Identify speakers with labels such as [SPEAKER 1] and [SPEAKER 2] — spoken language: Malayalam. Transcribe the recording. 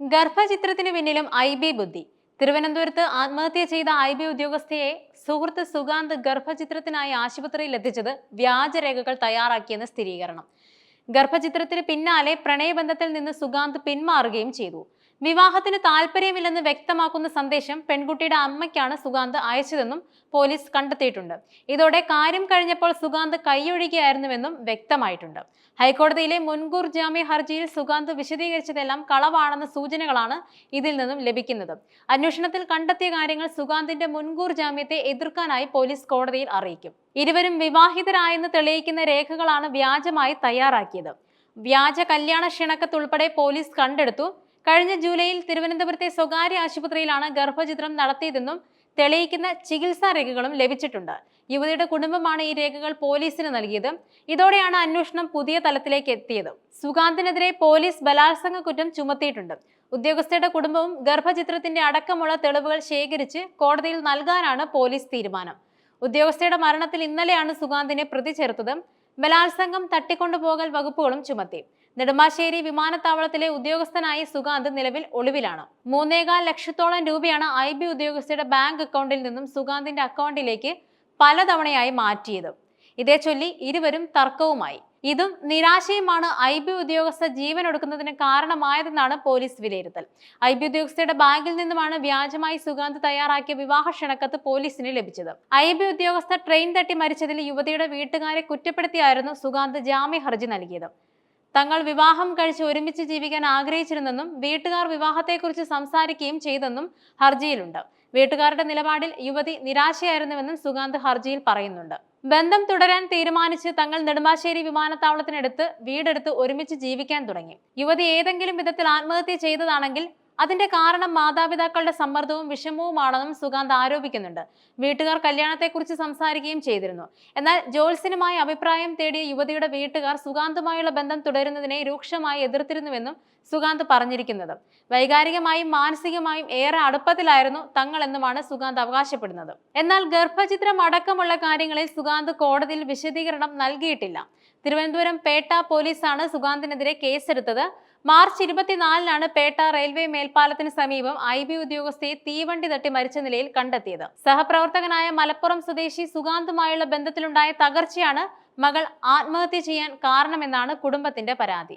[SPEAKER 1] ഗർഭചിത്രത്തിന് പിന്നിലും ഐ ബി ബുദ്ധി. തിരുവനന്തപുരത്ത് ആത്മഹത്യ ചെയ്ത ഐ ബി ഉദ്യോഗസ്ഥയെ സുഹൃത്ത് സുഗാന്ത് ഗർഭചിത്രത്തിനായി ആശുപത്രിയിൽ എത്തിച്ചത് വ്യാജരേഖകൾ തയ്യാറാക്കിയെന്ന് സ്ഥിരീകരണം. ഗർഭചിത്രത്തിന് പിന്നാലെ പ്രണയബന്ധത്തിൽ നിന്ന് സുഗാന്ത് പിന്മാറുകയും ചെയ്തു. വിവാഹത്തിന് താല്പര്യമില്ലെന്ന് വ്യക്തമാക്കുന്ന സന്ദേശം പെൺകുട്ടിയുടെ അമ്മയ്ക്കാണ് സുഗാന്ത് അയച്ചതെന്നും പോലീസ് കണ്ടെത്തിയിട്ടുണ്ട്. ഇതോടെ കാര്യം കഴിഞ്ഞപ്പോൾ സുഗാന്ത് കൈയൊഴുകിയായിരുന്നുവെന്നും വ്യക്തമായിട്ടുണ്ട്. ഹൈക്കോടതിയിലെ മുൻകൂർ ജാമ്യ ഹർജിയിൽ സുഗാന്ത് വിശദീകരിച്ചതെല്ലാം കളവാണെന്ന സൂചനകളാണ് ഇതിൽ നിന്നും ലഭിക്കുന്നത്. അന്വേഷണത്തിൽ കണ്ടെത്തിയ കാര്യങ്ങൾ സുഗാന്തിന്റെ മുൻകൂർ ജാമ്യത്തെ എതിർക്കാനായി പോലീസ് കോടതിയിൽ അറിയിക്കും. ഇരുവരും വിവാഹിതരായെന്ന് തെളിയിക്കുന്ന രേഖകളാണ് വ്യാജമായി തയ്യാറാക്കിയത്. വ്യാജ കല്യാണ ക്ഷണക്കത്തുൾപ്പെടെ പോലീസ് കണ്ടെടുത്തു. കഴിഞ്ഞ ജൂലൈയിൽ തിരുവനന്തപുരത്തെ സ്വകാര്യ ആശുപത്രിയിലാണ് ഗർഭചിത്രം നടത്തിയതെന്നും തെളിയിക്കുന്ന ചികിത്സാ രേഖകളും ലഭിച്ചിട്ടുണ്ട്. യുവതിയുടെ കുടുംബമാണ് ഈ രേഖകൾ പോലീസിന് നൽകിയത്. ഇതോടെയാണ് അന്വേഷണം പുതിയ തലത്തിലേക്ക് എത്തിയത്. സുഗാന്തിനെതിരെ പോലീസ് ബലാത്സംഗ കുറ്റം ചുമത്തിയിട്ടുണ്ട്. ഉദ്യോഗസ്ഥരുടെ കുടുംബവും ഗർഭചിത്രത്തിന്റെ അടക്കമുള്ള തെളിവുകൾ ശേഖരിച്ച് കോടതിയിൽ നൽകാനാണ് പോലീസ് തീരുമാനം. ഉദ്യോഗസ്ഥയുടെ മരണത്തിൽ ഇന്നലെയാണ് സുഗാന്തിനെ പ്രതി ചേർത്തത്. ബലാത്സംഗം തട്ടിക്കൊണ്ടുപോകൽ വകുപ്പുകളും ചുമത്തി. നെടുമ്പാശ്ശേരി വിമാനത്താവളത്തിലെ ഉദ്യോഗസ്ഥനായി സുഗാന്ത് നിലവിൽ ഒളിവിലാണ്. മൂന്നേകാൽ ലക്ഷത്തോളം രൂപയാണ് ഐ ബി ഉദ്യോഗസ്ഥയുടെ ബാങ്ക് അക്കൗണ്ടിൽ നിന്നും സുഗാന്തിന്റെ അക്കൗണ്ടിലേക്ക് പലതവണയായി മാറ്റിയത്. ഇതേ ചൊല്ലി ഇരുവരും തർക്കവുമായി. ഇതും നിരാശയുമാണ് ഐ ബി ഉദ്യോഗസ്ഥ ജീവൻ ഒടുക്കുന്നതിന് കാരണമായതെന്നാണ് പോലീസ് വിലയിരുത്തൽ. ഐ ബി ഉദ്യോഗസ്ഥയുടെ ബാങ്കിൽ നിന്നുമാണ് വ്യാജമായി സുഗാന്ത് തയ്യാറാക്കിയ വിവാഹ ക്ഷണക്കത്ത് പോലീസിന് ലഭിച്ചത്. ഐ ബി ഉദ്യോഗസ്ഥ ട്രെയിൻ തട്ടി മരിച്ചതിൽ യുവതിയുടെ വീട്ടുകാരെ കുറ്റപ്പെടുത്തിയായിരുന്നു സുഗാന്ത് ജാമ്യ ഹർജി നൽകിയത്. തങ്ങൾ വിവാഹം കഴിച്ച് ഒരുമിച്ച് ജീവിക്കാൻ ആഗ്രഹിച്ചിരുന്നെന്നും വീട്ടുകാർ വിവാഹത്തെക്കുറിച്ച് സംസാരിക്കുകയും ചെയ്തെന്നും ഹർജിയിലുണ്ട്. വീട്ടുകാരുടെ നിലപാടിൽ യുവതി നിരാശയായിരുന്നുവെന്നും സുഗാന്ത് ഹർജിയിൽ പറയുന്നുണ്ട്. ബന്ധം തുടരാൻ തീരുമാനിച്ച് തങ്ങൾ നെടുമ്പാശ്ശേരി വിമാനത്താവളത്തിനടുത്ത് വീടെടുത്ത് ഒരുമിച്ച് ജീവിക്കാൻ തുടങ്ങി. യുവതി ഏതെങ്കിലും വിധത്തിൽ ആത്മഹത്യ ചെയ്തതാണെങ്കിൽ അതിന്റെ കാരണം മാതാപിതാക്കളുടെ സമ്മർദ്ദവും വിഷമവുമാണെന്നും സുഗാന്ത് ആരോപിക്കുന്നുണ്ട്. വീട്ടുകാർ കല്യാണത്തെക്കുറിച്ച് സംസാരിക്കുകയും ചെയ്തിരുന്നു. എന്നാൽ ജോത്സ്യനുമായി അഭിപ്രായം തേടിയ യുവതിയുടെ വീട്ടുകാർ സുഗാന്തുമായുള്ള ബന്ധം തുടരുന്നതിനെ രൂക്ഷമായി എതിർത്തിരുന്നുവെന്നും സുഗാന്ത് പറഞ്ഞിരിക്കുന്നത്. വൈകാരികമായും മാനസികമായും ഏറെ അടുപ്പത്തിലായിരുന്നു തങ്ങൾ എന്നുമാണ് സുഗാന്ത് അവകാശപ്പെടുന്നത്. എന്നാൽ ഗർഭചിത്രം അടക്കമുള്ള കാര്യങ്ങളിൽ സുഗാന്ത് കോടതിയിൽ വിശദീകരണം നൽകിയിട്ടില്ല. തിരുവനന്തപുരം പേട്ട പോലീസാണ് സുഗാന്തിനെതിരെ കേസെടുത്തത്. മാർച്ച് ഇരുപത്തിനാലിനാണ് പേട്ട റെയിൽവേ മേൽപ്പാലത്തിന് സമീപം ഐ ബി ഉദ്യോഗസ്ഥയെ തീവണ്ടി തട്ടി മരിച്ച നിലയിൽ കണ്ടെത്തിയത്. സഹപ്രവർത്തകനായ മലപ്പുറം സ്വദേശി സുഗാന്തുമായുള്ള ബന്ധത്തിലുണ്ടായ തകർച്ചയാണ് മകൾ ആത്മഹത്യ ചെയ്യാൻ കാരണമെന്നാണ് കുടുംബത്തിന്റെ പരാതി.